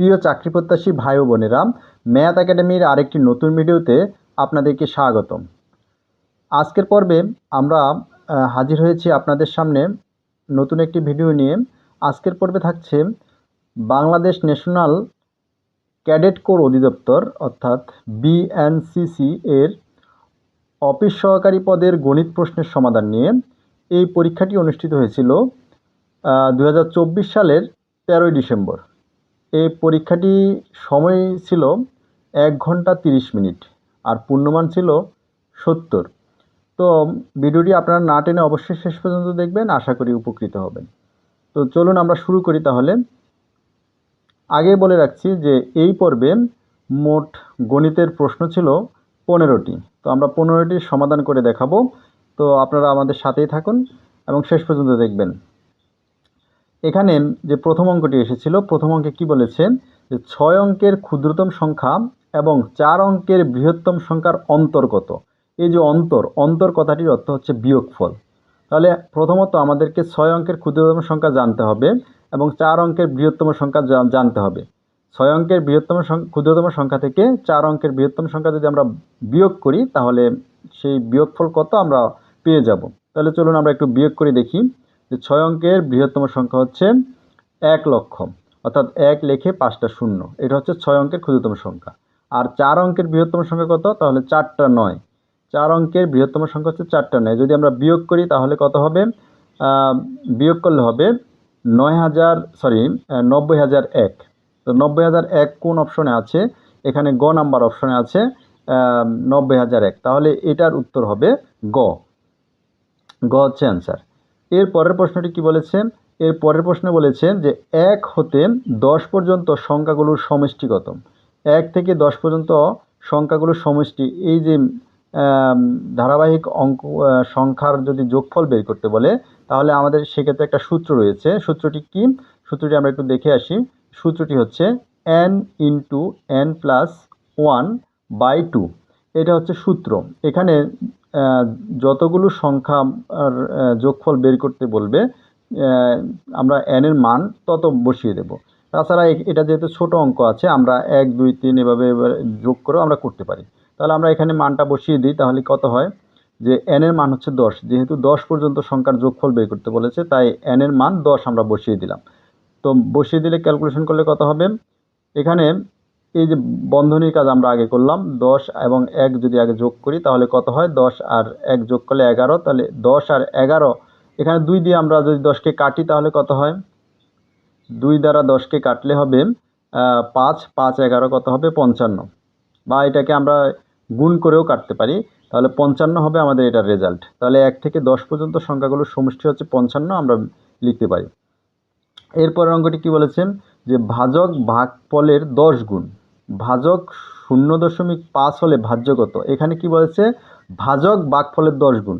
প্রিয় চাকরি প্রত্যাশী ভাই ও বোনেরা ম্যাথ একাডেমির আরেকটি নতুন ভিডিওতে আপনাদেরকে স্বাগতম। আজকের পর্বে আমরা হাজির হয়েছি আপনাদের সামনে নতুন একটি ভিডিও নিয়ে। আজকের পর্বে থাকছে বাংলাদেশ ন্যাশনাল ক্যাডেট কোর অধিদপ্তর, অর্থাৎ বিএনসিসি এর অফিস সহকারী পদের গণিত প্রশ্নের সমাধান নিয়ে। এই পরীক্ষাটি অনুষ্ঠিত হয়েছিল দু হাজার চব্বিশ সালের তেরোই ডিসেম্বর। এই পরীক্ষাটি সময় ছিল এক ঘণ্টা তিরিশ মিনিট আর পূর্ণমান ছিল সত্তর। তো ভিডিওটি আপনারা না টেনে অবশ্যই শেষ পর্যন্ত দেখবেন, আশা করি উপকৃত হবেন। তো চলুন আমরা শুরু করি তাহলে। আগে বলে রাখছি যে এই পর্বে মোট গণিতের প্রশ্ন ছিল পনেরোটি। তো আমরা পনেরোটির সমাধান করে দেখাবো। তো আপনারা আমাদের সাথেই থাকুন এবং শেষ পর্যন্ত দেখবেন। এখানে যে প্রথম অঙ্কটি এসেছিল, প্রথম অঙ্কে কি বলেছে যে ছয় অঙ্কের ক্ষুদ্রতম সংখ্যা এবং চার অঙ্কের বৃহত্তম সংখ্যার অন্তর কত? এই যে অন্তর অন্তর কথাটির অর্থ হচ্ছে বিয়োগফল। তাহলে প্রথমত আমাদেরকে ছয় অঙ্কের ক্ষুদ্রতম সংখ্যা জানতে হবে এবং চার অঙ্কের বৃহত্তম সংখ্যা জানতে হবে। ছয় অঙ্কের বৃহত্তম ক্ষুদ্রতম সংখ্যা থেকে চার অঙ্কের বৃহত্তম সংখ্যা যদি আমরা বিয়োগ করি, তাহলে সেই বিয়োগফল কত আমরা পেয়ে যাব? তাহলে চলুন আমরা একটু বিয়োগ করে দেখি। যে ছয় অঙ্কের বৃহত্তম সংখ্যা হচ্ছে এক লক্ষ, অর্থাৎ এক লেখে পাঁচটা শূন্য। এটা হচ্ছে ছয় অঙ্কের ক্ষুদ্রতম সংখ্যা। আর চার অঙ্কের বৃহত্তম সংখ্যা কত? তাহলে চারটা নয়। চার অঙ্কের বৃহত্তম সংখ্যা হচ্ছে চারটা নয়। যদি আমরা বিয়োগ করি, তাহলে কত হবে? বিয়োগ করলে হবে নয় হাজার সরি নব্বই হাজার এক। তো নব্বই হাজার এক কোন অপশনে আছে? এখানে গ নাম্বার অপশনে আছে নব্বই হাজার এক। তাহলে এটার উত্তর হবে গ। গ হচ্ছে অ্যান্সার এর পরের প্রশ্নটি কি বলেছেন? এর পরের প্রশ্নে বলেছেন যে এক হতে দশ পর্যন্ত সংখ্যাগুলোর সমষ্টি কত? এক থেকে দশ পর্যন্ত সংখ্যাগুলোর সমষ্টি, এই যে ধারাবাহিক অঙ্ক সংখ্যার যদি যোগফল বের করতে বলে, তাহলে আমাদের সেক্ষেত্রে একটা সূত্র রয়েছে। সূত্রটি কি? সূত্রটি আমরা একটু দেখে আসি। সূত্রটি হচ্ছে n into n plus one by two এটা হচ্ছে সূত্র। এখানে যতগুলো সংখ্যা আর, যোগফল বের করতে বলবে আমরা এন এর মান তত বসিয়ে দেব। তাছাড়া এটা যেহেতু ছোট অঙ্ক আছে আমরা এক দুই তিন এভাবে যোগ করেও আমরা করতে পারি। তাহলে আমরা এখানে মানটা বসিয়ে দিই তাহলে কত হয়? যে এন এর মান হচ্ছে দশ। যেহেতু দশ পর্যন্ত সংখ্যার যোগফল বের করতে বলেছে তাই এন এর মান দশ আমরা বসিয়ে দিলাম। তো বসিয়ে দিলে ক্যালকুলেশন করলে কত হবে? এখানে এই যে বন্ধনীর কাজ আমরা আগে করলাম, দশ এবং এক যদি আগে যোগ করি, তাহলে কত হয়? দশ আর এক যোগ করলে এগারো, তাহলে দশ আর এগারো, এখানে দুই দিয়ে আমরা যদি দশকে কাটি, তাহলে কত হয়? দুই দ্বারা দশকে কাটলে হবে পাঁচ পাঁচ এগারো কত হবে? পঞ্চান্ন। বা এটাকে আমরা গুণ করেও কাটতে পারি, তাহলে পঞ্চান্ন হবে আমাদের এটার রেজাল্ট তাহলে এক থেকে দশ পর্যন্ত সংখ্যাগুলোর সমষ্টি হচ্ছে পঞ্চান্ন, আমরা লিখতে পারি। এরপরের অঙ্কটি কি বলেছেন? যে ভাজক ভাগফলের দশ গুণ। ভাজক শূন্য দশমিক পাঁচ হলে ভাজ্য কত? এখানে কি বলেছে? ভাজক ভাগফলের দশ গুণ।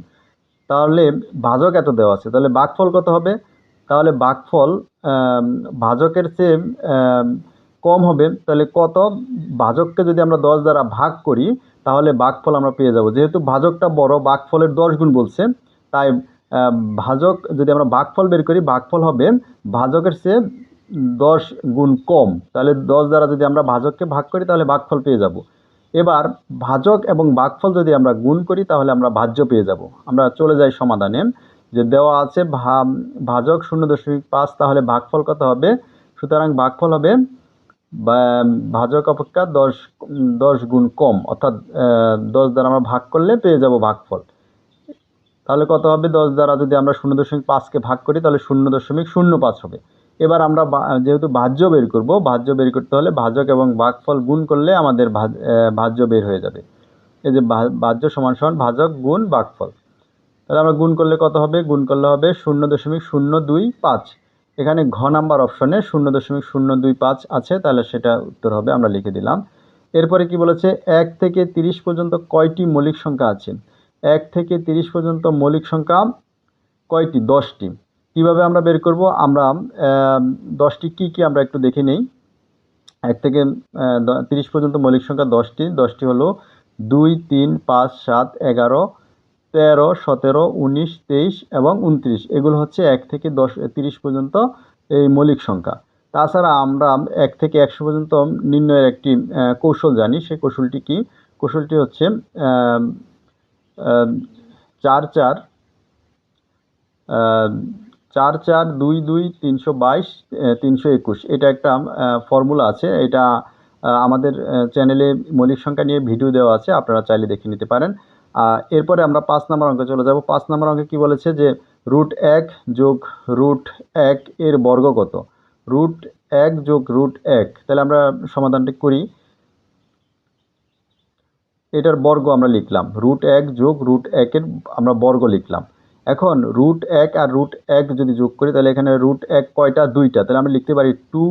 তাহলে ভাজক এত দেওয়া আছে। তাহলে ভাগফল কত হবে? তাহলে আম, ভাজকের চেয়ে কম হবে। তাহলে কত? ভাজককে যদি আমরা দশ দ্বারা ভাগ করি তাহলে ভাগফল আমরা পেয়ে যাব। যেহেতু ভাজকটা বড় ভাগফলের দশ গুণ বলছে তাই ভাজক যদি আমরা ভাগফল বের করি ভাগফল হবে ভাজকের চেয়ে দশ গুণ কম, তাহলে দশ দ্বারা যদি আমরা ভাজককে ভাগ করি, তাহলে ভাগফল পেয়ে যাব। এবার ভাজক এবং ভাগফল যদি আমরা গুণ করি, তাহলে আমরা ভাজ্য পেয়ে যাব। আমরা চলে যাই সমাধানে, যে দেওয়া আছে ভা- ভাজক শূন্য দশমিক পাঁচ, তাহলে ভাগফল কত হবে? সুতরাং ভাগফল হবে ভাজক অপেক্ষা দশ দশ গুণ কম, অর্থাৎ দশ দ্বারা আমরা ভাগ করলে পেয়ে যাব ভাগফল। তাহলে কত হবে? দশ দ্বারা যদি আমরা শূন্য দশমিক পাঁচকে ভাগ করি, তাহলে শূন্য দশমিক শূন্য পাঁচ হবে। এবার আমরা যেহেতু ভাজ্য বের করব ভাজ্য বের করতে হলে ভাজক এবং ভাগফল গুণ করলে আমাদের ভাজ- ভাজ্য বের হয়ে যাবে। এই যে ভাজ্য সমান সমান ভাজক গুণ ভাগফল তাহলে আমরা গুণ করলে কত হবে? গুণ করলে হবে শূন্য দশমিক শূন্য দুই পাঁচ। এখানে ঘ নাম্বার অপশনে শূন্য দশমিক শূন্য দুই পাঁচ আছে, তাহলে সেটা উত্তর হবে, আমরা লিখে দিলাম। এরপরে কি বলেছে? এক থেকে তিরিশ পর্যন্ত কয়টি মৌলিক সংখ্যা আছে? এক থেকে তিরিশ পর্যন্ত মৌলিক সংখ্যা কয়টি? দশটি। কীভাবে আমরা বের করব? আমরা দশটি কি কি আমরা একটু দেখে নেই। এক থেকে তিরিশ পর্যন্ত মৌলিক সংখ্যা দশটি। দশটি হলো দুই, তিন, পাঁচ, সাত, এগারো, তেরো, সতেরো, উনিশ, তেইশ এবং উনত্রিশ। এগুলো হচ্ছে এক থেকে দশ, তিরিশ পর্যন্ত এই মৌলিক সংখ্যা। তাছাড়া আমরা এক থেকে একশো পর্যন্ত নির্ণয়ের একটি কৌশল জানি। সেই কৌশলটি কি? কৌশলটি হচ্ছে চার চার চার চার দুই দুই তিনশো বাইশ তিনশো একুশ। এটা একটা ফর্মুলা আছে। এটা আমাদের চ্যানেলে মৌলিক সংখ্যা নিয়ে ভিডিও দেওয়া আছে, আপনারা চাইলে দেখে নিতে পারেন। এরপরে আমরা পাঁচ নম্বর অঙ্কে চলে যাব। পাঁচ নম্বর অঙ্কে কি বলেছে যে, রুট এক যোগ রুট এক এর বর্গ কত? রুট এক যোগ রুট এক। তাহলে আমরা সমাধানটি করি। এটার বর্গ আমরা লিখলাম। রুট এক যোগ রুট একের আমরা বর্গ লিখলাম। এখন রুট এক আর রুট এক যদি যোগ করি, তাহলে এখানে রুট এক কয়টা? দুইটা। তাহলে আমরা লিখতে পারি টু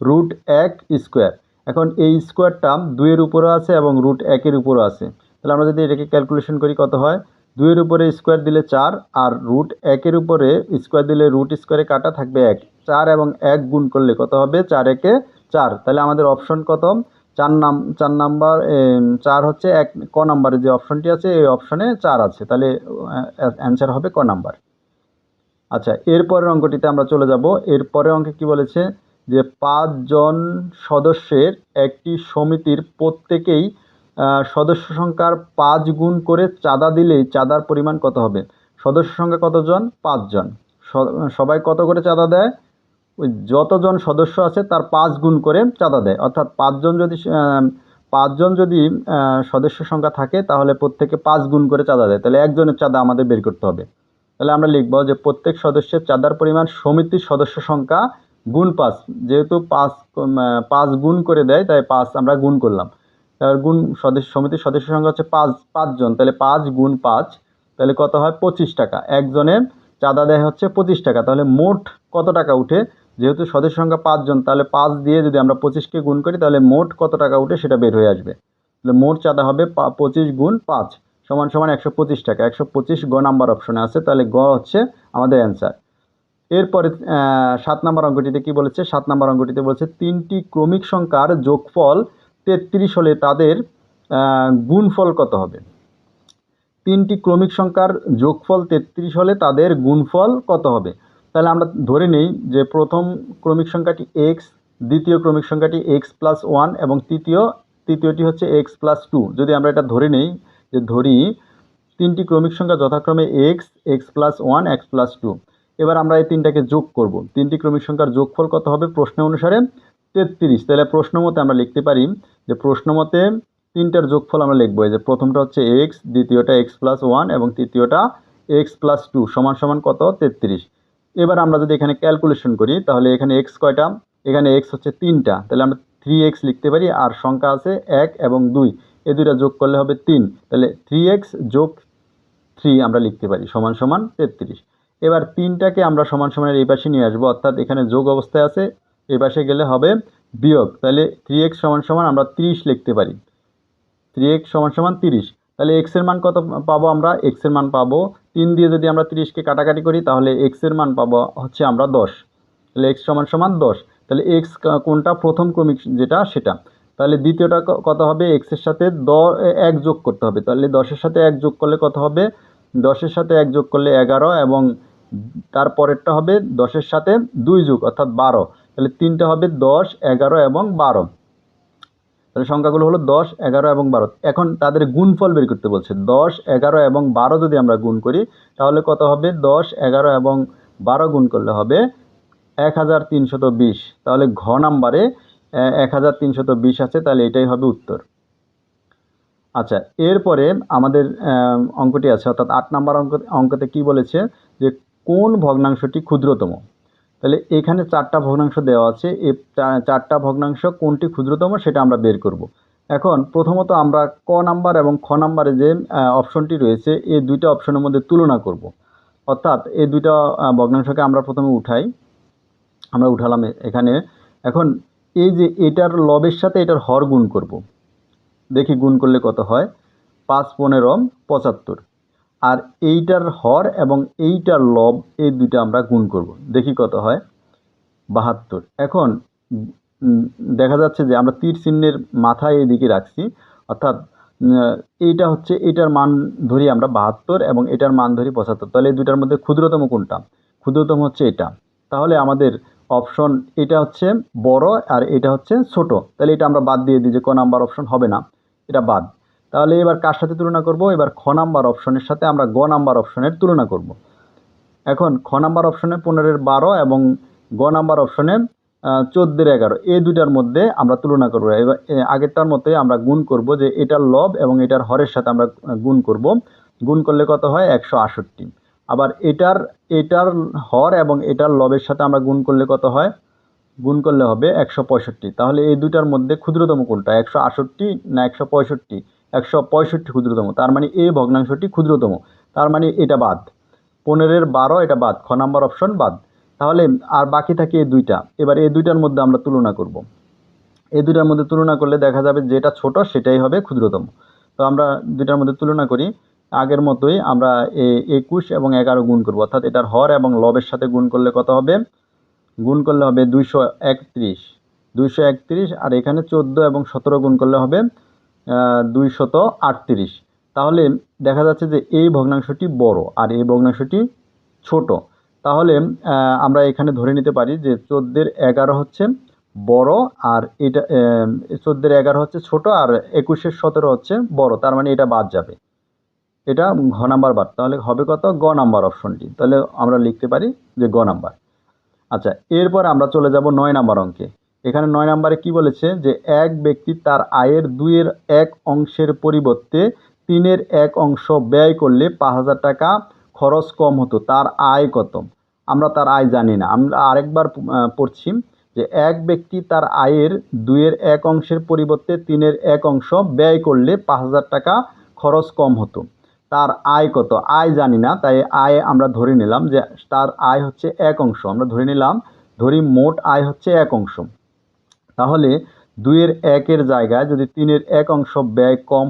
রুট এক স্কোয়ার এখন এই স্কোয়ারটা দুইয়ের উপরও আছে এবং রুট একের উপরও আছে। তাহলে আমরা যদি এটাকে ক্যালকুলেশন করি, কত হয়? দুইয়ের উপরে স্কোয়ার দিলে চার, আর রুট একের উপরে স্কোয়ার দিলে রুট স্কোয়ারে কাটা থাকবে এক। চার এবং এক গুণ করলে কত হবে? চার একে চার। তাহলে আমাদের অপশন কত? চার নাম, চার নাম্বার চার হচ্ছে এক, ক নাম্বারে যে অপশনটি আছে, এই অপশনে চার আছে। তাহলে অ্যান্সার হবে ক নাম্বার। আচ্ছা এরপরের অঙ্কটিতে আমরা চলে যাব। এরপরের অঙ্কে কি বলেছে? যে পাঁচজন সদস্যের একটি সমিতির প্রত্যেকেই সদস্য সংখ্যার পাঁচ গুণ করে চাঁদা দিলেই চাঁদার পরিমাণ কত হবে? সদস্য সংখ্যা কতজন? পাঁচজন। সবাই কত করে চাঁদা দেয়? ওই যতজন সদস্য আছে তার পাঁচ গুণ করে চাঁদা দেয়। অর্থাৎ পাঁচজন যদি পাঁচজন যদি সদস্য সংখ্যা থাকে তাহলে প্রত্যেকে পাঁচ গুণ করে চাঁদা দেয়। তাহলে একজনের চাঁদা আমাদের বের করতে হবে। তাহলে আমরা লিখব যে প্রত্যেক সদস্যের চাঁদার পরিমাণ সমিতির সদস্য সংখ্যা গুণ পাঁচ। যেহেতু পাঁচ পাঁচ গুণ করে দেয়, তাই পাঁচ আমরা গুণ করলাম। গুণ সদস্য, সমিতির সদস্য সংখ্যা হচ্ছে পাঁচ, পাঁচজন। তাহলে পাঁচ গুণ পাঁচ, তাহলে কত হয়? পঁচিশ টাকা। একজনের চাঁদা দেয় হচ্ছে পঁচিশ টাকা। তাহলে মোট কত টাকা উঠে? যেহেতু সদস্য সংখ্যা পাঁচজন, তাহলে পাঁচ দিয়ে যদি আমরা পঁচিশকে গুণ করি, তাহলে মোট কত টাকা উঠে সেটা বের হয়ে আসবে। তাহলে মোট চাঁদা হবে পঁচিশ গুণ পাঁচ, সমান সমান একশো পঁচিশ টাকা। একশো পঁচিশ গ নাম্বার অপশনে আছে, তাহলে গ হচ্ছে আমাদের অ্যান্সার। এরপরে সাত নম্বর অঙ্কটিতে কি বলেছে? সাত নম্বর অঙ্কটিতে বলেছে, তিনটি ক্রমিক সংখ্যার যোগফল তেত্রিশ হলে তাদের গুণফল কত হবে? তিনটি ক্রমিক সংখ্যার যোগফল তেত্রিশ হলে তাদের গুণফল কত হবে? তাহলে আমরা ধরে নিই যে প্রথম ক্রমিক সংখ্যাটি এক্স দ্বিতীয় ক্রমিক সংখ্যাটি এক্স প্লাস ওয়ান এবং তৃতীয়, তৃতীয়টি হচ্ছে এক্স প্লাস টু যদি আমরা এটা ধরে নিই, যে ধরি তিনটি ক্রমিক সংখ্যা যথাক্রমে x x plus one x plus two এবার আমরা এই তিনটাকে যোগ করব। তিনটি ক্রমিক সংখ্যার যোগফল কত হবে প্রশ্ন অনুসারে? তেত্রিশ। তাহলে প্রশ্ন মতে আমরা লিখতে পারি যে প্রশ্ন মতে তিনটার যোগফল আমরা লিখব। যে প্রথমটা হচ্ছে এক্স দ্বিতীয়টা এক্স প্লাস ওয়ান এবং তৃতীয়টা এক্স প্লাস টু সমান সমান কত? তেত্রিশ। এবার আমরা যদি এখানে ক্যালকুলেশন করি, তাহলে এখানে এক্স কয়টা? এখানে এক্স হচ্ছে তিনটা। তাহলে আমরা থ্রি এক্স লিখতে পারি, আর সংখ্যা আছে এক এবং দুই। এ দুইটা যোগ করলে হবে তিন। তাহলে থ্রি এক্স যোগ থ্রি আমরা লিখতে পারি, সমান সমান তেত্রিশ। এবার তিনটাকে আমরা সমান সমানের এই পাশে নিয়ে আসব, অর্থাৎ এখানে যোগ অবস্থায় আছে, এই পাশে গেলে হবে বিয়োগ। তাহলে থ্রি এক্স সমান সমান আমরা ত্রিশ লিখতে পারি। থ্রি এক্স সমান সমান তিরিশ। তাহলে এক্সের মান কত পাবো আমরা? এক্সের মান পাবো তিন দিয়ে যদি আমরা তিরিশকে কাটাকাটি করি, তাহলে এক্সের মান পাবো হচ্ছে আমরা দশ। তাহলে এক্স সমান সমান দশ। তাহলে এক্স কোনটা? প্রথম ক্রমিক যেটা, সেটা। তাহলে দ্বিতীয়টা কত হবে? এক্সের সাথে দ এক যোগ করতে হবে। তাহলে দশের সাথে এক যোগ করলে কত হবে? দশের সাথে এক যোগ করলে এগারো এবং তারপরেরটা হবে দশের সাথে দুই যোগ, অর্থাৎ বারো। তাহলে তিনটা হবে দশ, এগারো এবং বারো। তাহলে সংখ্যাগুলো হলো দশ, এগারো এবং বারো। এখন তাদের গুণফল বের করতে বলছে। দশ, এগারো এবং বারো যদি আমরা গুণ করি, তাহলে কত হবে? দশ, এগারো এবং বারো গুণ করলে হবে এক হাজার তিনশত বিশ। তাহলে ঘ নাম্বারে এক হাজার তিনশত বিশ আছে, তাহলে এটাই হবে উত্তর। আচ্ছা এরপরে আমাদের অঙ্কটি আছে, অর্থাৎ আট নাম্বার অঙ্ক, অঙ্কতে কি বলেছে? যে কোন ভগ্নাংশটি ক্ষুদ্রতম? তাহলে এখানে চারটা ভগ্নাংশ দেওয়া আছে। এই চারটা ভগ্নাংশ কোনটি ক্ষুদ্রতম সেটা আমরা বের করব। এখন প্রথমত আমরা ক নাম্বার এবং খ নাম্বারে যে অপশনটি রয়েছে, এই দুইটা অপশনের মধ্যে তুলনা করব। অর্থাৎ এই দুইটা ভগ্নাংশকে আমরা প্রথমে উঠাই। আমরা উঠালাম এখানে। এখন এই যে এটার লবের সাথে এটার হর গুণ করব। দেখি গুণ করলে কত হয়? পাঁচ পনেরো, পঁচাত্তর। আর এইটার হর এবং এইটার লব, এই দুইটা আমরা গুণ করব। দেখি কত হয়? বাহাত্তর। এখন দেখা যাচ্ছে যে আমরা তীর চিহ্নের মাথায় এদিকে রাখছি, অর্থাৎ এইটা হচ্ছে এটার মান ধরি আমরা বাহাত্তর এবং এটার মান ধরি পঁচাত্তর। তাহলে এই দুইটার মধ্যে ক্ষুদ্রতম কোনটা? ক্ষুদ্রতম হচ্ছে এটা। তাহলে আমাদের অপশন, এটা হচ্ছে বড় আর এটা হচ্ছে ছোট। তাহলে এটা আমরা বাদ দিয়ে দিই যে ক নাম্বার অপশন হবে না। এটা বাদ। তাহলে এবার কার সাথে তুলনা করব? এবার খ নাম্বার অপশনের সাথে আমরা গ নাম্বার অপশনের তুলনা করব। এখন খ নাম্বার অপশনে পনেরোর বারো এবং গ নাম্বার অপশনে চোদ্দের এগারো। এই দুইটার মধ্যে আমরা তুলনা করব। এবার আগেরটার মতোই আমরা গুণ করব যে এটার লব এবং এটার হরের সাথে আমরা গুণ করব। গুণ করলে কত হয়? একশো আষট্টি। আবার এটার এটার হর এবং এটার লবের সাথে আমরা গুণ করলে কত হয়? গুণ করলে হবে একশো পঁয়ষট্টি। তাহলে এই দুইটার মধ্যে ক্ষুদ্রতম কোনটা? একশো আষট্টি না একশো পঁয়ষট্টি? একশো পঁয়ষট্টি ক্ষুদ্রতম। তার মানে এ ভগ্নাংশটি ক্ষুদ্রতম। তার মানে এটা বাদ। পনেরের বারো, এটা বাদ। খ নাম্বার অপশন বাদ। তাহলে আর বাকি থাকে এই দুইটা। এবার এই দুইটার মধ্যে আমরা তুলনা করব। এই দুইটার মধ্যে তুলনা করলে দেখা যাবে যেটা ছোট সেটাই হবে ক্ষুদ্রতম। তো আমরা দুইটার মধ্যে তুলনা করি। আগের মতোই আমরা এ- একুশ এবং এগারো গুণ করব। অর্থাৎ এটার হর এবং লবের সাথে গুণ করলে কত হবে? গুণ করলে হবে দুইশো একত্রিশ। দুইশো একত্রিশ আর এখানে চোদ্দ এবং সতেরো গুণ করলে হবে দুইশত আটত্রিশ। তাহলে দেখা যাচ্ছে যে এই ভগ্নাংশটি বড় আর এই ভগ্নাংশটি ছোট। তাহলে আমরা এখানে ধরে নিতে পারি যে চোদ্দের এগারো হচ্ছে বড় আর এটা চোদ্দের এগারো হচ্ছে ছোট আর একুশের সতেরো হচ্ছে বড়। তার মানে এটা বাদ যাবে। এটা ঘ নাম্বার বাদ তাহলে হবে কত? গ নাম্বার অপশনটি। তাহলে আমরা লিখতে পারি যে গ নাম্বার। আচ্ছা এরপর আমরা চলে যাব নয় নাম্বার অঙ্কে। এখানে নয় নাম্বারে কি বলেছে যে, এক ব্যক্তি তার আয়ের দুইয়ের এক অংশের পরিবর্তে তিনের এক অংশ ব্যয় করলে পাঁচ হাজার টাকা খরচ কম হতো। তার আয় কত? আমরা তার আয় জানি না। আমরা আরেকবার পড়ছি যে, এক ব্যক্তি তার আয়ের দুইয়ের এক অংশের পরিবর্তে তিনের এক অংশ ব্যয় করলে পাঁচ হাজার টাকা খরচ কম হতো। তার আয় কত? আয় জানি না, তাই আয় আমরা ধরে নিলাম যে, তার আয় হচ্ছে এক অংশ। আমরা ধরে নিলাম, ধরি মোট আয় হচ্ছে এক অংশ। তাহলে দুইয়ের একের জায়গায় যদি তিনের এক অংশ ব্যয় কম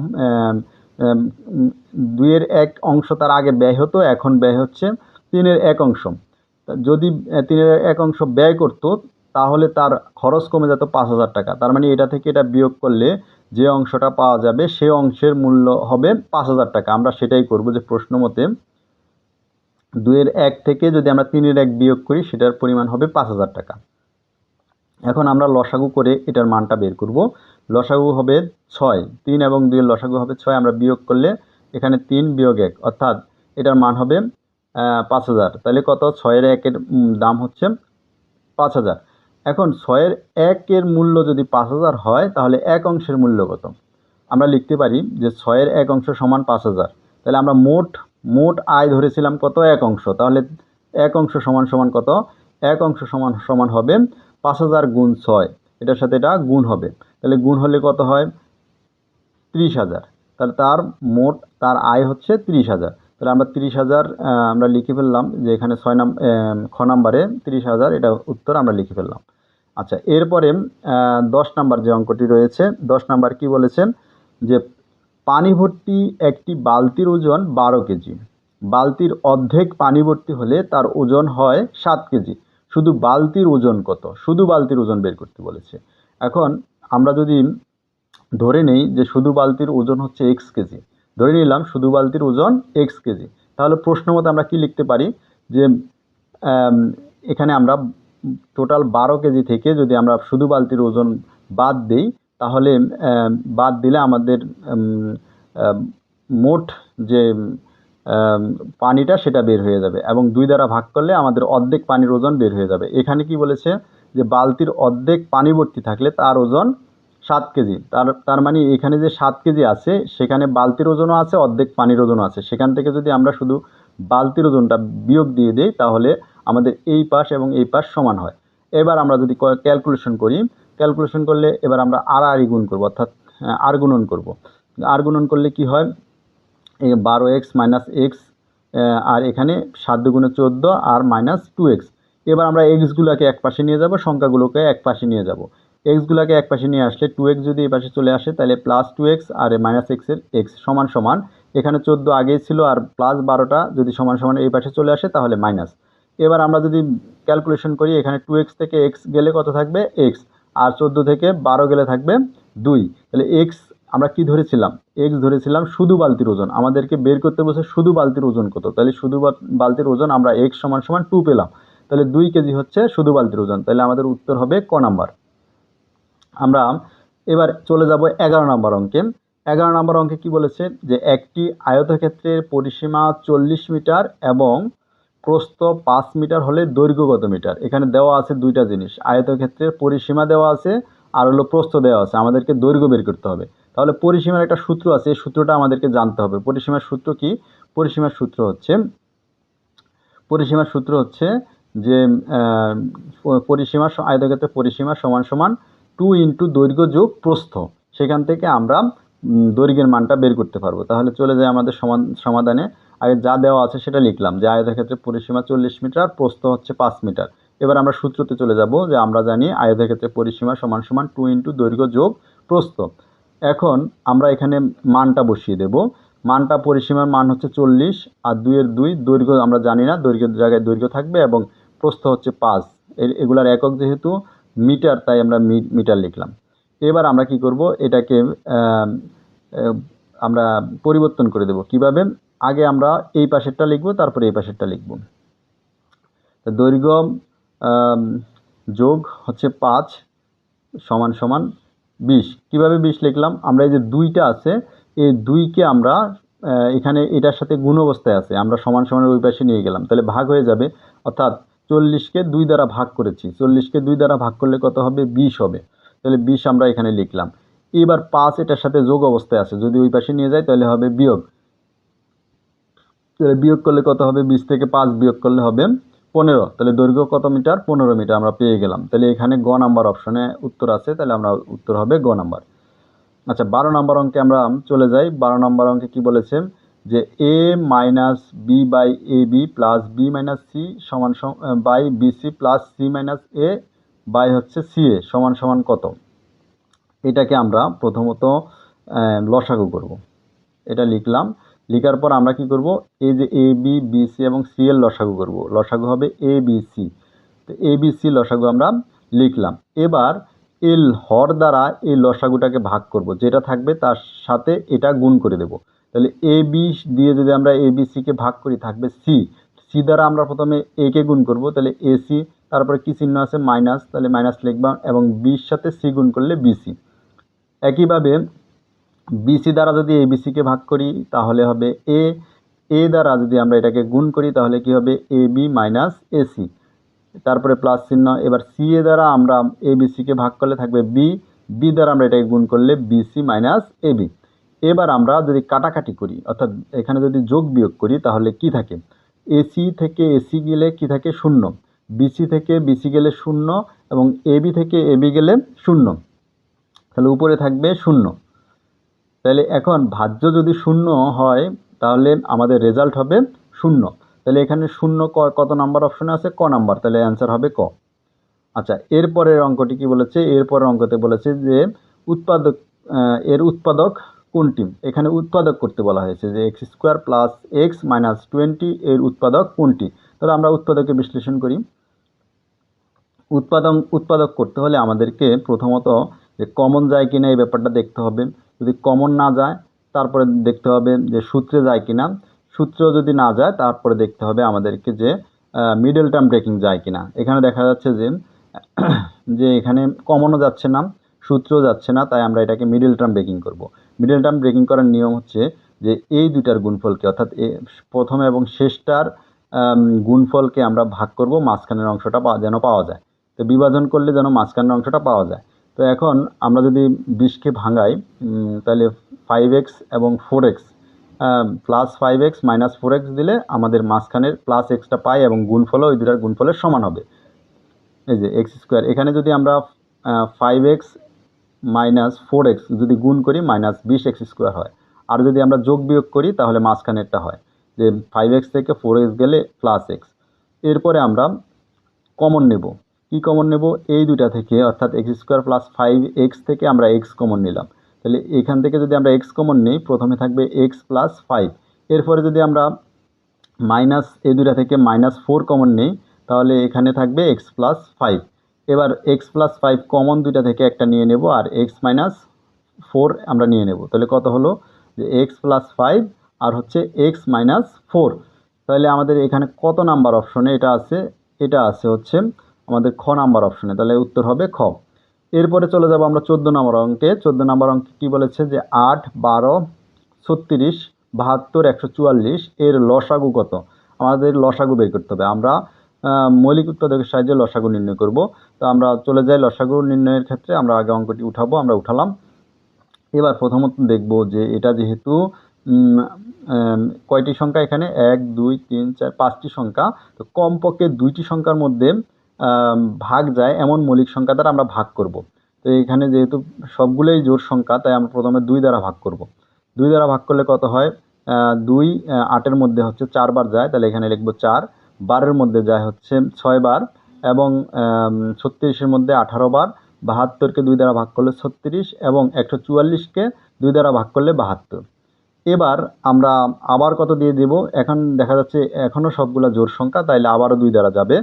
দুইয়ের এক অংশ তার আগে ব্যয় হতো, এখন ব্যয় হচ্ছে তিনের এক অংশ। যদি তিনের এক অংশ ব্যয় করতো, তাহলে তার খরচ কমে যেত পাঁচ হাজার টাকা। তার মানে এটা থেকে এটা বিয়োগ করলে যে অংশটা পাওয়া যাবে, সে অংশের মূল্য হবে পাঁচ হাজার টাকা। আমরা সেটাই করব যে প্রশ্ন মতে, দুইয়ের এক থেকে যদি আমরা তিনের এক বিয়োগ করি, সেটার পরিমাণ হবে পাঁচ হাজার টাকা। এখন আমরা লসাগু করে এটার মানটা বের করব। লসাগু হবে ছয়, তিন এবং দুইয়ের লসাগু হবে ছয়, আমরা বিয়োগ করলে এখানে তিন বিয়োগ এক, অর্থাৎ এটার মান হবে পাঁচ হাজার। তাহলে কত? ছয়ের একের দাম হচ্ছে পাঁচ হাজার। এখন ছয়ের একের মূল্য যদি পাঁচ হাজার হয়, তাহলে এক অংশের মূল্য কত? আমরা লিখতে পারি যে ছয়ের এক অংশ সমান পাঁচ হাজার। তাহলে আমরা মোট মোট আয় ধরেছিলাম কত? এক অংশ। তাহলে এক অংশ সমান সমান কত? এক অংশ সমান সমান হবে পাঁচ হাজার গুণ ছয়, এটার সাথে এটা গুণ হবে। তাহলে গুণ হলে কত হয়? ত্রিশ হাজার। তাহলে তার মোট, তার আয় হচ্ছে ত্রিশ হাজার। তাহলে আমরা ত্রিশ হাজার আমরা লিখে ফেললাম যে এখানে ছয় নাম খ নাম্বারে ত্রিশ হাজার, এটা উত্তর আমরা লিখে ফেললাম। আচ্ছা এরপরে দশ নাম্বার যে অঙ্কটি রয়েছে, দশ নাম্বার কি বলেছেন? যে পানি ভর্তি একটি বালতির ওজন বারো কেজি। বালতির অর্ধেক পানি ভর্তি হলে তার ওজন হয় সাত কেজি। শুধু বালতির ওজন কত? শুধু বালতির ওজন বের করতে বলেছে। এখন আমরা যদি ধরে নেই যে শুধু বালতির ওজন হচ্ছে এক্স কেজি, ধরে নিলাম শুধু বালতির ওজন এক্স কেজি, তাহলে প্রশ্ন মতো আমরা কি লিখতে পারি? যে এখানে আমরা টোটাল বারো কেজি থেকে যদি আমরা শুধু বালতির ওজন বাদ দিই, তাহলে বাদ দিলে আমাদের মোট যে পানিটা সেটা বের হয়ে যাবে এবং দুই দ্বারা ভাগ করলে আমাদের অর্ধেক পানির ওজন বের হয়ে যাবে। এখানে কি বলেছে যে বালতির অর্ধেক পানি ভর্তি থাকলে তার ওজন সাত কেজি। তার তার মানে এখানে যে সাত কেজি আছে, সেখানে বালতির ওজনও আছে, অর্ধেক পানির ওজনও আছে। সেখান থেকে যদি আমরা শুধু বালতির ওজনটা বিয়োগ দিয়ে দিই, তাহলে আমাদের এই পাশ এবং এই পাশ সমান হয়। এবার আমরা যদি ক্যালকুলেশন করি ক্যালকুলেশন করলে এবার আমরা আর আর গুণ করব, অর্থাৎ আর গুণন করব। আর গুণন করলে কি হয়? বারো এক্স মাইনাস এক্স আর এখানে সাত দুগুণে চোদ্দ, আর মাইনাস টু এক্স। এবার আমরা এক্সগুলোকে এক পাশে নিয়ে যাব, সংখ্যাগুলোকে এক পাশে নিয়ে যাব। এক্সগুলোকে এক পাশে নিয়ে আসলে টু এক্স যদি এই পাশে চলে আসে, তাহলে প্লাস টু এক্স আর মাইনাস এক্সের এক্স সমান সমান। এখানে চোদ্দ আগেই ছিল, আর প্লাস বারোটা যদি সমান সমান এই পাশে চলে আসে, তাহলে মাইনাস। এবার আমরা যদি ক্যালকুলেশন করি, এখানে টু এক্স থেকে এক্স গেলে কত থাকবে? এক্স। আর চোদ্দ থেকে বারো গেলে থাকবে দুই। তাহলে এক্স আমরা কি ধরেছিলাম? এক্স ধরেছিলাম শুধু বালতির ওজন। আমাদেরকে বের করতে বসে শুধু বালতির ওজন কত? তাহলে শুধু বালতির ওজন আমরা এক্স সমান সমান টু পেলাম। তাহলে দুই কেজি হচ্ছে শুধু বালতির ওজন। তাহলে আমাদের উত্তর হবে ক নাম্বার? আমরা এবার চলে যাব এগারো নম্বর অঙ্কে। এগারো নম্বর অঙ্কে কি বলেছে? যে একটি আয়তক্ষেত্রের পরিসীমা চল্লিশ মিটার এবং প্রস্থ পাঁচ মিটার হলে দৈর্ঘ্য কত মিটার। এখানে দেওয়া আছে দুইটা জিনিস। আয়তক্ষেত্রের পরিসীমা দেওয়া আছে আর হলো প্রস্থ দেওয়া আছে। আমাদেরকে দৈর্ঘ্য বের করতে হবে। তাহলে পরিসীমার একটা সূত্র আছে, এই সূত্রটা আমাদেরকে জানতে হবে। পরিসীমার সূত্র কি? পরিসীমার সূত্র হচ্ছে, পরিসীমার সূত্র হচ্ছে যে পরিসীমা আয়তক্ষেত্রের পরিসীমা সমান সমান টু ইন্টু দৈর্ঘ্য যোগ প্রস্থ। সেখান থেকে আমরা দৈর্ঘ্যের মানটা বের করতে পারব। তাহলে চলে যায় আমাদের সমাধানে। আগে যা দেওয়া আছে সেটা লিখলাম, যে আয়তক্ষেত্রের পরিসীমা চল্লিশ মিটার, প্রস্থ হচ্ছে পাঁচ মিটার। এবার আমরা সূত্রতে চলে যাব যে আমরা জানি আয়তক্ষেত্রের পরিসীমা সমান সমান টু ইন্টু দৈর্ঘ্য যোগ প্রস্থ। এখন আমরা এখানে মানটা বসিয়ে দেব। মানটা পরিসীমার মান হচ্ছে চল্লিশ আর দুইয়ের দুই দৈর্ঘ্য আমরা জানি না দৈর্ঘ্যের জায়গায় দৈর্ঘ্য থাকবে এবং প্রস্থ হচ্ছে পাঁচ। এগুলার একক যেহেতু মিটার, তাই আমরা মিটার লিখলাম। এবার আমরা কি করব? এটাকে আমরা পরিবর্তন করে দেব। কীভাবে? আগে আমরা এই পাশেরটা লিখব, তারপরে এই পাশেরটা লিখব। দৈর্ঘ্য যোগ হচ্ছে পাঁচ সমান সমান বিশ। কীভাবে বিশ লিখলাম? আমরা এই যে দুইটা আছে, এই দুইকে আমরা এখানে এটার সাথে গুণ অবস্থায় আছে। আমরা সমান সমানের ওই পাশে নিয়ে গেলাম। তাহলে ভাগ হয়ে যাবে, অর্থাৎ চল্লিশকে দুই দ্বারা ভাগ করেছি। চল্লিশকে দুই দ্বারা ভাগ করলে কত হবে? বিশ হবে। তাহলে বিশ আমরা এখানে লিখলাম। এবার পাঁচ এটার সাথে যোগ অবস্থায় আছে। যদি ওই পাশে নিয়ে যাই, তাহলে হবে বিয়োগ। তাহলে বিয়োগ করলে কত হবে? বিশ থেকে পাঁচ বিয়োগ করলে হবে পনেরো, তাহলে দৈর্ঘ্য কত মিটার? পনেরো মিটার আমরা পেয়ে গেলাম। তাহলে এখানে গ নাম্বার অপশনে উত্তর আছে, তাহলে আমরা উত্তর হবে গ নাম্বার। আচ্ছা বারো নম্বর অঙ্কে আমরা চলে যাই। বারো নাম্বার অঙ্কে কি বলেছে? যে A minus B by A B plus B minus C সমান by B C plus C minus A by হচ্ছে সি এ সমান সমান কত? এটাকে আমরা প্রথমত লসাগু করব। এটা লিখলাম। লিখার পর আমরা কি করব? এই যে এ বি বি সি এবং সি এর লসাগু করব। লসাগু হবে এ বি সি তো এ বি সি লসাগু আমরা লিখলাম। এবার এল হর দ্বারা এই লসাগুটাকে ভাগ করব। যেটা থাকবে তার সাথে এটা গুণ করে দেব। তাহলে এ বি দিয়ে যদি আমরা এ বি সিকে ভাগ করি, থাকবে সি সি দ্বারা আমরা প্রথমে এ কে গুণ করব। তাহলে এ সি তারপরে কী চিহ্ন আছে? মাইনাস। তাহলে মাইনাস লিখবা এবং বির সাথে সি গুণ করলে বিসি একইভাবে বিসি দ্বারা যদি এ বিসিকে ভাগ করি, তাহলে হবে এ এ দ্বারা যদি আমরা এটাকে গুণ করি, তাহলে কি হবে? এ বি মাইনাস এসি তারপরে প্লাস চিহ্ন, এবার সি এ দ্বারা আমরা এ বিসিকে ভাগ করলে থাকবে বি বি দ্বারা আমরা এটাকে গুণ করলে বিসি মাইনাস এ বি এবার আমরা যদি কাটাকাটি করি, অর্থাৎ এখানে যদি যোগ বিয়োগ করি, তাহলে কি থাকে? এসি থেকে এসি গেলে কি থাকে? শূন্য। বিসি থেকে বিসি গেলে শূন্য এবং এবি থেকে এবি গেলে শূন্য। তাহলে উপরে থাকবে শূন্য। তাহলে এখন ভাজ্য যদি শূন্য হয়, তাহলে আমাদের রেজাল্ট হবে শূন্য। তাহলে এখানে শূন্য ক- কত নাম্বার অপশনে আছে? ক নাম্বার তাহলে অ্যান্সার হবে ক। আচ্ছা এরপরের অঙ্কটি কি বলেছে? এরপরের অঙ্কতে বলেছে যে উৎপাদক এর উৎপাদক কোনটি? এখানে উৎপাদক করতে বলা হয়েছে যে x square plus x minus twenty এর উৎপাদক কোনটি? তাহলে আমরা উৎপাদকে বিশ্লেষণ করি। উৎপাদন, উৎপাদক করতে হলে আমাদেরকে প্রথমত যে কমন যায় কিনা এই ব্যাপারটা দেখতে হবে। যদি কমন না যায়, তারপরে দেখতে হবে যে সূত্রে যায় কিনা। সূত্র যদি না যায়, তারপরে দেখতে হবে আমাদেরকে যে মিডল টার্ম ব্রেকিং যায় কিনা। এখানে দেখা যাচ্ছে যে যে এখানে কমনও যাচ্ছে না, সূত্রও যাচ্ছে না, তাই আমরা এটাকে মিডল টার্ম ব্রেকিং করব। মিডল টার্ম ব্রেকিং করার নিয়ম হচ্ছে যে, এই দুইটার গুণফলকে, অর্থাৎ এ, প্রথম এবং শেষটার গুণফলকে আমরা ভাগ করব, মাঝখানের অংশটা যেন পাওয়া যায়। তো বিভাজন করলে যেন মাঝখানের অংশটা পাওয়া যায়। তো এখন আমরা যদি বিশকে ভাঙাই তাহলে ফাইভ এক্স এবং four x plus five x minus four x দিলে আমাদের মাঝখানের প্লাস এক্সটা পাই এবং গুণফলও ওই দুটার গুণফলের সমান হবে। এই যে এক্স স্কোয়ার এখানে যদি আমরা five x minus four x যদি গুণ করি মাইনাস বিশ এক্স স্কোয়ার হয়। আর যদি আমরা যোগ বিয়োগ করি, তাহলে মাঝখানেরটা হয়। যে ফাইভ এক্স থেকে ফোর এক্স গেলে প্লাস এক্স এরপরে আমরা কমন নেব। কি কমন নেব? এই দুটা থেকে, অর্থাৎ x square plus five x থেকে আমরা এক্স কমন নিলাম। তাহলে এখান থেকে যদি আমরা এক্স কমন নিই, প্রথমে থাকবে এক্স প্লাস ফাইভ এরপরে যদি আমরা মাইনাস এই দুটা থেকে মাইনাস ফোর কমন নিই, তাহলে এখানে থাকবে এক্স প্লাস ফাইভ এবার এক্স প্লাস ফাইভ কমন দুইটা থেকে একটা নিয়ে নেব, আর এক্স মাইনাস ফোর আমরা নিয়ে নেব। তাহলে কত হলো? যে এক্স প্লাস ফাইভ আর হচ্ছে এক্স মাইনাস ফোর তাহলে আমাদের এখানে কত নাম্বার অপশনে এটা আছে? এটা আছে হচ্ছে আমাদের খ নাম্বার অপশনে, তাহলে উত্তর হবে খ। এরপরে চলে যাব আমরা চোদ্দ নম্বর অঙ্কে। চোদ্দ নম্বর অঙ্কে কী বলেছে যে আট, বারো, ছত্রিশ, বাহাত্তর, একশো চুয়াল্লিশ, এর লসাগু কত? আমাদের লসাগু বের করতে হবে। আমরা মৌলিক উৎপাদকের সাহায্যে লসাগু নির্ণয় করব। তো আমরা চলে যাই লসাগু নির্ণয়ের ক্ষেত্রে। আমরা আগে অঙ্কটি উঠাবো, আমরা উঠালাম। এবার প্রথমত দেখব যে এটা যেহেতু কয়টি সংখ্যা এখানে? এক, দুই, তিন, চার, পাঁচটি সংখ্যা। তো কমপক্ষে দুইটি সংখ্যার মধ্যে ভাগ যায়, এমন মৌলিক সংখ্যা দ্বারা আমরা ভাগ করব। তো এখানে যেহেতু সবগুলোই জোর সংখ্যা, তাই আমরা প্রথমে দুই দ্বারা ভাগ করব। দুই দ্বারা ভাগ করলে কত হয়? দুই আটের মধ্যে হচ্ছে চারবার যায়, তাহলে এখানে লিখব চার। বারের মধ্যে যায় হচ্ছে ছয় বার এবং ছত্রিশের মধ্যে আঠারো বার। বাহাত্তরকে দুই দ্বারা ভাগ করলে ছত্রিশ এবং একশো চুয়াল্লিশকে দুই দ্বারা ভাগ করলে বাহাত্তর। এবার আমরা আবার কত দিয়ে দেব? এখন দেখা যাচ্ছে এখনও সবগুলো জোর সংখ্যা, তাইলে আবারও দুই দ্বারা যাবে।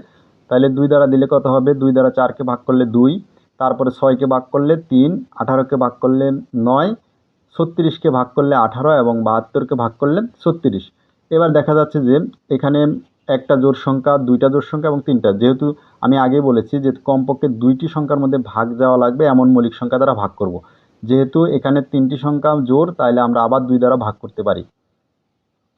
তাইলে দুই দ্বারা দিলে কত হবে? দুই দ্বারা চারকে ভাগ করলে দুই, তারপরে ছয়কে ভাগ করলে তিন, আঠারোকে ভাগ করলে নয়, ছত্রিশকে ভাগ করলে আঠারো এবং বাহাত্তরকে ভাগ করলে ছত্রিশ। এবার দেখা যাচ্ছে যে এখানে একটা জোর সংখ্যা, দুইটা জোর সংখ্যা এবং তিনটা। যেহেতু আমি আগে বলেছি যে কমপক্ষে দুইটি সংখ্যার মধ্যে ভাগ যাওয়া লাগবে, এমন মৌলিক সংখ্যা দ্বারা ভাগ করব। যেহেতু এখানে তিনটি সংখ্যা জোর তাহলে আমরা আবার দুই দ্বারা ভাগ করতে পারি।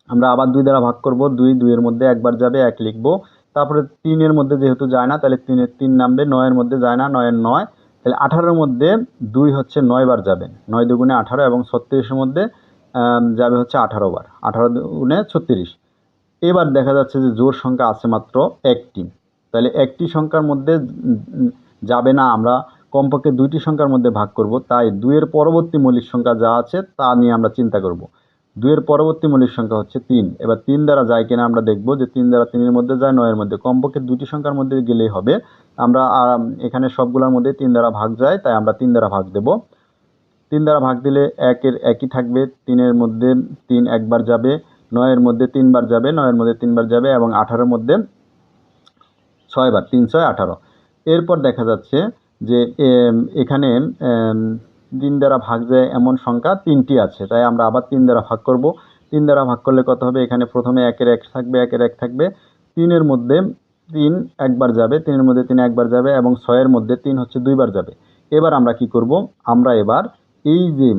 আমরা আবার দুই দ্বারা ভাগ করব, দুই, দুইয়ের মধ্যে একবার যাবে, এক লিখব। তারপরে তিনের মধ্যে যেহেতু যায় না, তাহলে তিনের তিন নামবে নয়ের মধ্যে যায় না নয়ের নয়। তাহলে আঠারোর মধ্যে দুই হচ্ছে নয় বার যাবে নয় দুগুণে আঠারো এবং ছত্রিশের মধ্যে যাবে হচ্ছে আঠারো বার। আঠারো দুগুণে ছত্রিশ। এবার দেখা যাচ্ছে যে জোর সংখ্যা আছে মাত্র একটি। তাহলে একটি সংখ্যার মধ্যে যাবে না আমরা, কমপক্ষে দুইটি সংখ্যার মধ্যে ভাগ করব। তাই দুইয়ের পরবর্তী মৌলিক সংখ্যা যা আছে তা নিয়ে আমরা চিন্তা করব। দুইয়ের পরবর্তী মৌলিক সংখ্যা হচ্ছে তিন। এবার তিন দ্বারা যায় কিনা আমরা দেখব যে তিন দ্বারা তিনের মধ্যে যায় নয়ের মধ্যে। কমপক্ষে দুটি সংখ্যার মধ্যে গেলেই হবে। আমরা আম, এখানে সবগুলোর মধ্যে তিন দ্বারা ভাগ যায় তাই আমরা তিন দ্বারা ভাগ দেব। তিন দ্বারা ভাগ দিলে একের একই থাকবে। তিনের মধ্যে তিন একবার যাবে নয়ের মধ্যে তিনবার যাবে নয়ের মধ্যে তিনবার যাবে এবং আঠারোর মধ্যে ছয়বার তিন ছয় আঠারো। এরপর দেখা যাচ্ছে যে এখানে তিন দ্বারা ভাগ যায় এমন সংখ্যা তিনটি আছে। তাই আমরা আবার তিন দ্বারা ভাগ করব। তিন দ্বারা ভাগ করলে কত হবে? এখানে প্রথমে একের এক থাকবে, একের এক থাকবে। তিনের মধ্যে তিন একবার যাবে, তিনের মধ্যে তিন একবার যাবে এবং ছয়ের মধ্যে তিন হচ্ছে দুইবার যাবে। এবার আমরা কি করব? আমরা এবার এই যে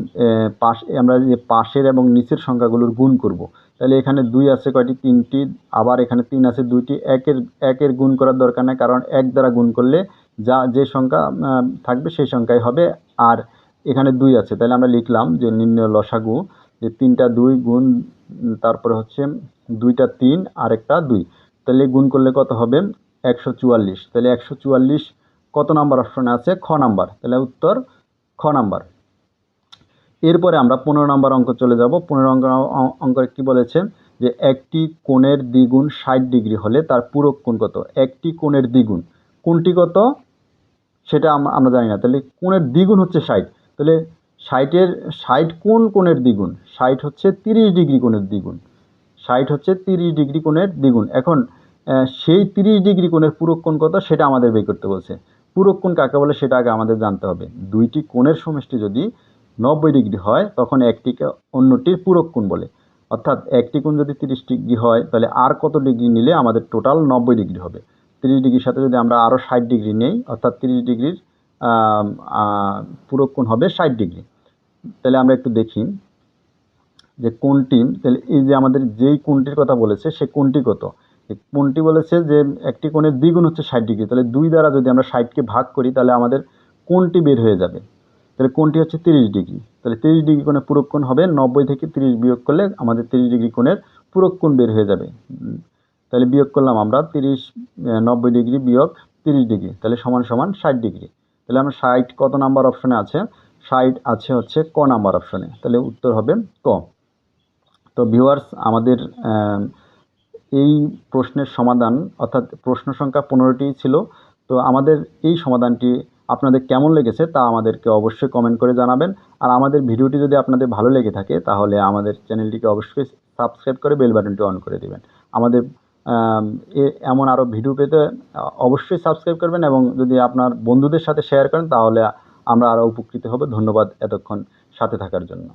পাশ, আমরা যে পাশের এবং নিচের সংখ্যাগুলোর গুণ করব। তাহলে এখানে দুই আছে কয়টি? তিনটি। আবার এখানে তিন আছে দুইটি। একের একের গুণ করার দরকার নেই কারণ এক দ্বারা গুণ করলে যা, যে সংখ্যা থাকবে সেই সংখ্যাই হবে। আর এখানে দুই আছে। তাহলে আমরা লিখলাম যে নির্ণয় লসাগু, যে তিনটা দুই গুণ তারপরে হচ্ছে দুইটা তিন আর একটা দুই। তাহলে গুণ করলে কত হবে? একশো চুয়াল্লিশ। তাহলে একশো চুয়াল্লিশ কত নাম্বার অপশনে আছে? খ নাম্বার। তাহলে উত্তর খ নাম্বার। এরপরে আমরা পনেরো নম্বর অঙ্ক চলে যাব। পনেরো অঙ্ক অঙ্ক কি বলেছে? যে একটি কোণের দ্বিগুণ ষাট ডিগ্রি হলে তার পূরক কোণ কত? একটি কোণের দ্বিগুণ। কোনটি কত? সেটা আমরা জানি না। তাহলে কোণের দ্বিগুণ হচ্ছে ষাট। তাহলে ষাটের, ষাট কোন কোণের দ্বিগুণ? ষাট হচ্ছে তিরিশ ডিগ্রি কোণের দ্বিগুণ। ষাট হচ্ছে তিরিশ ডিগ্রি কোণের দ্বিগুণ। এখন সেই তিরিশ ডিগ্রি কোণের পূরক কোণ কত? সেটা আমাদের বের করতে বলছে। পূরক কোণ কাকে বলে? সেটা আগে আমাদের জানতে হবে। দুইটি কোণের সমষ্টি যদি নব্বই ডিগ্রি হয়, তখন একটিকে অন্যটির পূরক কোণ বলে। অর্থাৎ একটি কোণ যদি তিরিশ ডিগ্রি হয়, তাহলে আর কত ডিগ্রি নিলে আমাদের টোটাল নব্বই ডিগ্রি হবে? তিরিশ ডিগ্রির সাথে যদি আমরা আরও ষাট ডিগ্রি নেই, অর্থাৎ তিরিশ ডিগ্রির আম, আহ, পূরক কোণ হবে ষাট ডিগ্রি। তাহলে আমরা একটু দেখি যে কোনটি তাহলে এই যে আমাদের যেই কোণটির কথা বলেছে সে কোণটি কত? কোণটি বলেছে যে একটি কোণের দ্বিগুণ হচ্ছে ষাট ডিগ্রি। তাহলে দুই দ্বারা যদি আমরা ষাটকে ভাগ করি তাহলে আমাদের কোণটি বের হয়ে যাবে? তাহলে কোণটি হচ্ছে তিরিশ ডিগ্রি। তাহলে তিরিশ ডিগ্রি কোণের পূরক কোণ হবে নব্বই থেকে তিরিশ বিয়োগ করলে আমাদের তিরিশ ডিগ্রি কোণের পূরক কোণ বের হয়ে যাবে। তাহলে বিয়োগ করলাম আমরা তিরিশ নব্বই ডিগ্রি বিয়োগ তিরিশ ডিগ্রি। তাহলে সমান সমান ষাট ডিগ্রি। তাহলে আমরা ষাট কত নাম্বার অপশনে আছে? ষাট আছে হচ্ছে ক নাম্বার অপশনে। তাহলে উত্তর হবে ক। তো ভিউয়ার্স, আমাদের এই প্রশ্নের সমাধান, অর্থাৎ প্রশ্ন সংখ্যা পনেরোটি ছিল। তো আমাদের এই সমাধানটি আপনাদের কেমন লেগেছে তা আমাদেরকে অবশ্যই কমেন্ট করে জানাবেন। আর আমাদের ভিডিওটি যদি আপনাদের ভালো লেগে থাকে, তাহলে আমাদের চ্যানেলটিকে অবশ্যই সাবস্ক্রাইব করে বেল বাটনটি অন করে দেবেন। আমাদের এমন আরও ভিডিও পেতে, অবশ্যই সাবস্ক্রাইব করবেন এবং যদি আপনার বন্ধুদের সাথে শেয়ার করেন, তাহলে আমরা আরও উপকৃত হব। ধন্যবাদ এতক্ষণ সাথে থাকার জন্য।